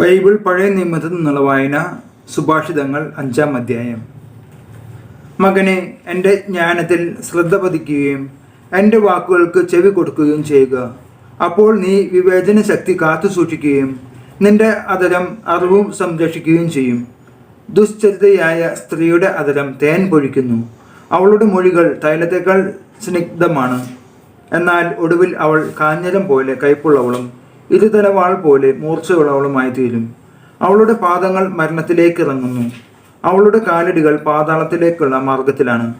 Bible പഴയ നിയമത്തിൽ നിന്നുള്ള വായന സുഭാഷിതങ്ങൾ അഞ്ചാം അധ്യായം. മകനെ എന്റെ ജ്ഞാനത്തിൽ ശ്രദ്ധ പതിക്കുകയും എന്റെ വാക്കുകൾക്ക് ചെവി കൊടുക്കുകയും ചെയ്യുക. അപ്പോൾ നീ വിവേചന ശക്തി കാത്തു സൂക്ഷിക്കുകയും നിന്റെ അതരം അറിവും സംരക്ഷിക്കുകയും ചെയ്യും. ദുശ്ചരിതയായ സ്ത്രീയുടെ അതരം തേൻ പൊഴിക്കുന്നു. അവളുടെ മൊഴികൾ തൈലത്തേക്കാൾ സ്നിഗ്ധമാണ്. എന്നാൽ ഒടുവിൽ അവൾ കാഞ്ഞരം പോലെ കൈപ്പുള്ളവളും ഇരുതലവാൾ പോലെ മൂർച്ചയുള്ളവളുമായി തീരും. അവളുടെ പാദങ്ങൾ മരണത്തിലേക്ക് ഇറങ്ങുന്നു അവളുടെ കാലടികൾ പാതാളത്തിലേക്കുള്ള മാർഗത്തിലാണ്.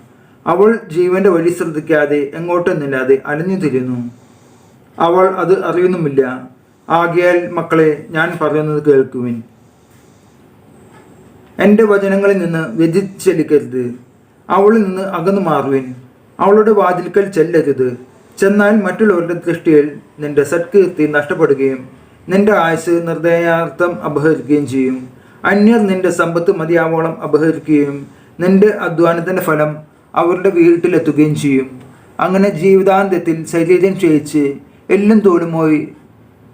അവൾ ജീവന്റെ വഴി ശ്രദ്ധിക്കാതെ എങ്ങോട്ടെന്നില്ലാതെ അലഞ്ഞു തിരിയുന്നു. അവൾ അത് അറിയുന്നുമില്ല. ആകയാൽ മക്കളെ ഞാൻ പറയുന്നത് കേൾക്കുവിൻ. എന്റെ വചനങ്ങളിൽ നിന്ന് വ്യതിചലിക്കരുത്. അവളിൽ നിന്ന് അകന്നു മാറുവിൻ. അവളുടെ വാതിൽക്കൽ ചെല്ലരുത്. ചെന്നാൽ മറ്റുള്ളവരുടെ ദൃഷ്ടിയിൽ നിന്റെ സത്കീർത്തി നഷ്ടപ്പെടുകയും നിന്റെ ആയുസ് നിർദ്ദയാർത്ഥം അപഹരിക്കുകയും ചെയ്യും. അന്യർ നിന്റെ സമ്പത്ത് മതിയാവോളം അപഹരിക്കുകയും നിന്റെ അധ്വാനത്തിന്റെ ഫലം അവരുടെ വീട്ടിലെത്തുകയും ചെയ്യും. അങ്ങനെ ജീവിതാന്ത്യത്തിൽ ശരീരം ക്ഷയിച്ച് എല്ലും തോലുമായി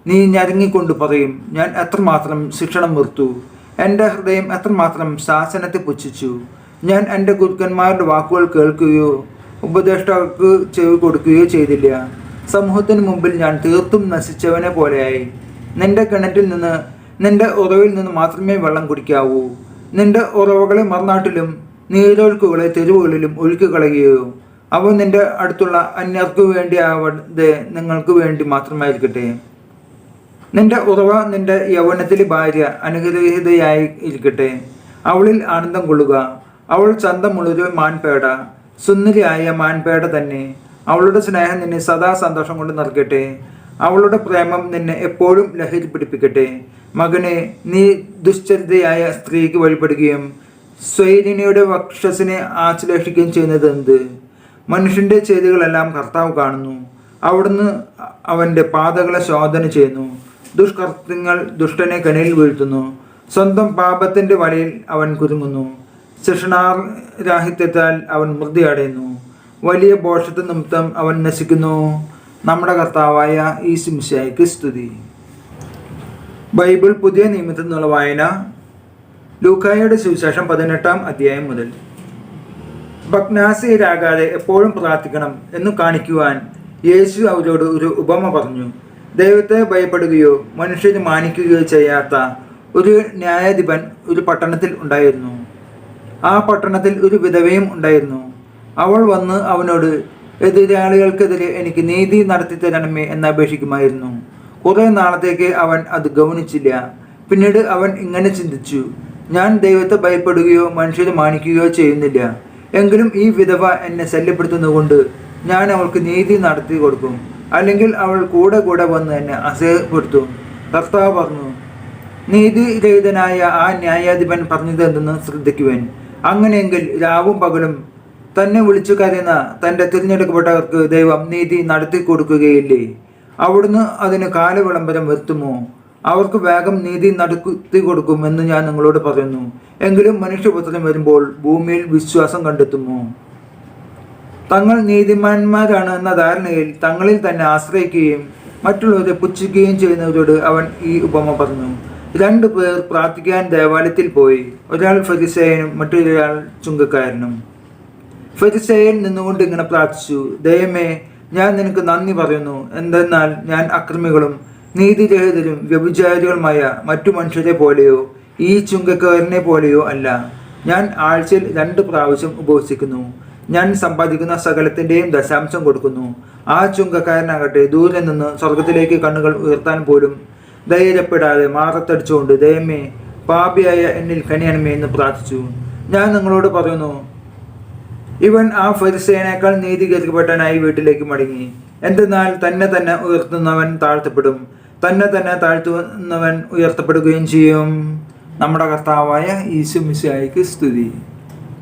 നീ ഞരങ്ങിക്കൊണ്ട് പറയും ഞാൻ എത്രമാത്രം ശിക്ഷണം വെറുത്തു. എന്റെ ഹൃദയം എത്രമാത്രം ശാസനത്തെ പുച്ഛിച്ചു. ഞാൻ എന്റെ ഗുരുക്കന്മാരുടെ വാക്കുകൾ കേൾക്കുകയോ ഉപദേഷ്ടാക്കൾക്ക് ചെവി കൊടുക്കുകയോ ചെയ്തില്ല. സമൂഹത്തിന് മുമ്പിൽ ഞാൻ തീർത്തും നശിച്ചവനെ പോലെയായി. നിന്റെ കിണറ്റിൽ നിന്ന് നിന്റെ ഉറവിൽ നിന്ന് മാത്രമേ വെള്ളം കുടിക്കാവൂ. നിന്റെ ഉറവകളെ മറുനാട്ടിലും നീരൊഴുക്കുകളെ തെരുവുകളിലും ഒഴുക്കി കളയുകയോ. അവ നിന്റെ അടുത്തുള്ള അന്യർക്ക് വേണ്ടി ആവാതെ നിങ്ങൾക്ക് വേണ്ടി മാത്രമായിരിക്കട്ടെ. നിന്റെ ഉറവ നിന്റെ യൗവനത്തിലെ ഭാര്യ അനുഗ്രഹീതയായി ഇരിക്കട്ടെ. അവളിൽ ആനന്ദം കൊള്ളുക. അവൾ ചന്തമുള്ളൊരു മാൻപേട. സുന്ദരിയായ മാൻപേട തന്നെ. അവളുടെ സ്നേഹം നിന്നെ സദാ സന്തോഷം കൊണ്ട് നൽകട്ടെ. അവളുടെ പ്രേമം നിന്നെ എപ്പോഴും ലഹരി പിടിപ്പിക്കട്ടെ. മകനെ നീ ദുശ്ചരിതയായ സ്ത്രീക്ക് വഴിപ്പെടുകയും സ്വൈരിണിയുടെ വക്ഷസിനെ ആശ്ലേഷിക്കുകയും ചെയ്യുന്നത് എന്ത്? മനുഷ്യന്റെ ചെയ്തികളെല്ലാം കർത്താവ് കാണുന്നു. അവിടുന്ന് അവന്റെ പാതകളെ ശോധന ചെയ്യുന്നു. ദുഷ്കർത്തങ്ങൾ ദുഷ്ടനെ കനയിൽ വീഴ്ത്തുന്നു. സ്വന്തം പാപത്തിന്റെ വലയിൽ അവൻ കുരുങ്ങുന്നു. ശിക്ഷണാരാഹിത്യത്താൽ അവൻ മൃതി അടയുന്നു വലിയ ബോഷത്തെ നിമിത്തം അവൻ നശിക്കുന്നു. നമ്മുടെ കർത്താവായ ഈ സിംശയ്ക്ക് സ്തുതി. ബൈബിൾ പുതിയ നിയമത്തിൽ നിന്നുള്ള വായന. ലൂക്കായയുടെ സുവിശേഷം പതിനെട്ടാം അധ്യായം മുതൽ. ഭഗ്നാസിയരാകാതെ എപ്പോഴും പ്രാർത്ഥിക്കണം എന്ന് കാണിക്കുവാൻ യേശു അവരോട് ഒരു ഉപമ പറഞ്ഞു. ദൈവത്തെ ഭയപ്പെടുകയോ മനുഷ്യരെ മാനിക്കുകയോ ചെയ്യാത്ത ഒരു ന്യായാധിപൻ ഒരു പട്ടണത്തിൽ ഉണ്ടായിരുന്നു. ആ പട്ടണത്തിൽ ഒരു വിധവയും ഉണ്ടായിരുന്നു. അവൾ വന്ന് അവനോട് എതിരാളികൾക്കെതിരെ എനിക്ക് നീതി നടത്തി തരണമേ എന്ന് അപേക്ഷിക്കുമായിരുന്നു കുറെ നാളത്തേക്ക് അവൻ അത് ഗൗനിച്ചില്ല. പിന്നീട് അവൻ ഇങ്ങനെ ചിന്തിച്ചു ഞാൻ ദൈവത്തെ ഭയപ്പെടുകയോ മനുഷ്യരെ മാനിക്കുകയോ ചെയ്യുന്നില്ല. എങ്കിലും ഈ വിധവ എന്നെ ശല്യപ്പെടുത്തുന്നതുകൊണ്ട് ഞാൻ അവൾക്ക് നീതി നടത്തി കൊടുക്കും. അല്ലെങ്കിൽ അവൾ കൂടെ കൂടെ വന്ന് എന്നെ അസഹപ്പെടുത്തും കർത്താവ് പറഞ്ഞു നീതി നീതിരഹിതനായ ആ ന്യായാധിപൻ പറഞ്ഞതെന്തെന്ന് ശ്രദ്ധിക്കുവാൻ. അങ്ങനെയെങ്കിൽ രാവും പകലും തന്നെ വിളിച്ചു കരുന്ന തന്റെ തിരഞ്ഞെടുക്കപ്പെട്ടവർക്ക് ദൈവം നീതി നടത്തി കൊടുക്കുകയില്ലേ? അവിടുന്ന് അതിന് കാലവിളംബരം വരുത്തുമോ? അവർക്ക് വേഗം നീതി നടത്തി കൊടുക്കുമെന്ന് ഞാൻ നിങ്ങളോട് പറയുന്നു. എങ്കിലും മനുഷ്യപുത്രം വരുമ്പോൾ ഭൂമിയിൽ വിശ്വാസം കണ്ടെത്തുമോ? തങ്ങൾ നീതിമാന്മാരാണ് എന്ന ധാരണയിൽ തങ്ങളിൽ തന്നെ ആശ്രയിക്കുകയും മറ്റുള്ളവരെ പുച്ഛിക്കുകയും ചെയ്യുന്നവരോട് അവൻ ഈ ഉപമ പറഞ്ഞു. രണ്ടു പേർ പ്രാർത്ഥിക്കാൻ ദേവാലയത്തിൽ പോയി. ഒരാൾ ഫരിസേയനും മറ്റൊരാൾ ചുങ്കക്കാരനും. ഫരിസേയൻ നിന്നുകൊണ്ട് ഇങ്ങനെ പ്രാർത്ഥിച്ചു ദയമേ ഞാൻ നിനക്ക് നന്ദി പറയുന്നു. എന്തെന്നാൽ ഞാൻ അക്രമികളും നീതിരഹിതരും വ്യഭിചാരികളുമായ മറ്റു മനുഷ്യരെ പോലെയോ ഈ ചുങ്കക്കാരനെ പോലെയോ അല്ല. ഞാൻ ആഴ്ചയിൽ രണ്ട് പ്രാവശ്യം ഉപവസിക്കുന്നു. ഞാൻ സമ്പാദിക്കുന്ന സകലത്തിന്റെയും ദശാംശം കൊടുക്കുന്നു. ആ ചുങ്കക്കാരനാകട്ടെ ദൂരെ നിന്ന് സ്വർഗത്തിലേക്ക് കണ്ണുകൾ ഉയർത്താൻ പോലും ധൈര്യപ്പെടാതെ മാറത്തടിച്ചുകൊണ്ട് ദയമേ പാപിയായ എന്നിൽ കനിയണമേ എന്ന് പ്രാർത്ഥിച്ചു. ഞാൻ നിങ്ങളോട് പറയുന്നു ഇവൻ ആ ഫരിസേനേക്കാൾ നീതീകരിക്കപ്പെട്ടവനായി വീട്ടിലേക്ക് മടങ്ങി. എന്തെന്നാൽ തന്നെ തന്നെ ഉയർത്തുന്നവൻ താഴ്ത്തപ്പെടും. തന്നെ തന്നെ താഴ്ത്തുന്നവൻ ഉയർത്തപ്പെടുകയും ചെയ്യും. നമ്മുടെ കർത്താവായ ഈശു മിശായിക്ക് സ്തുതി.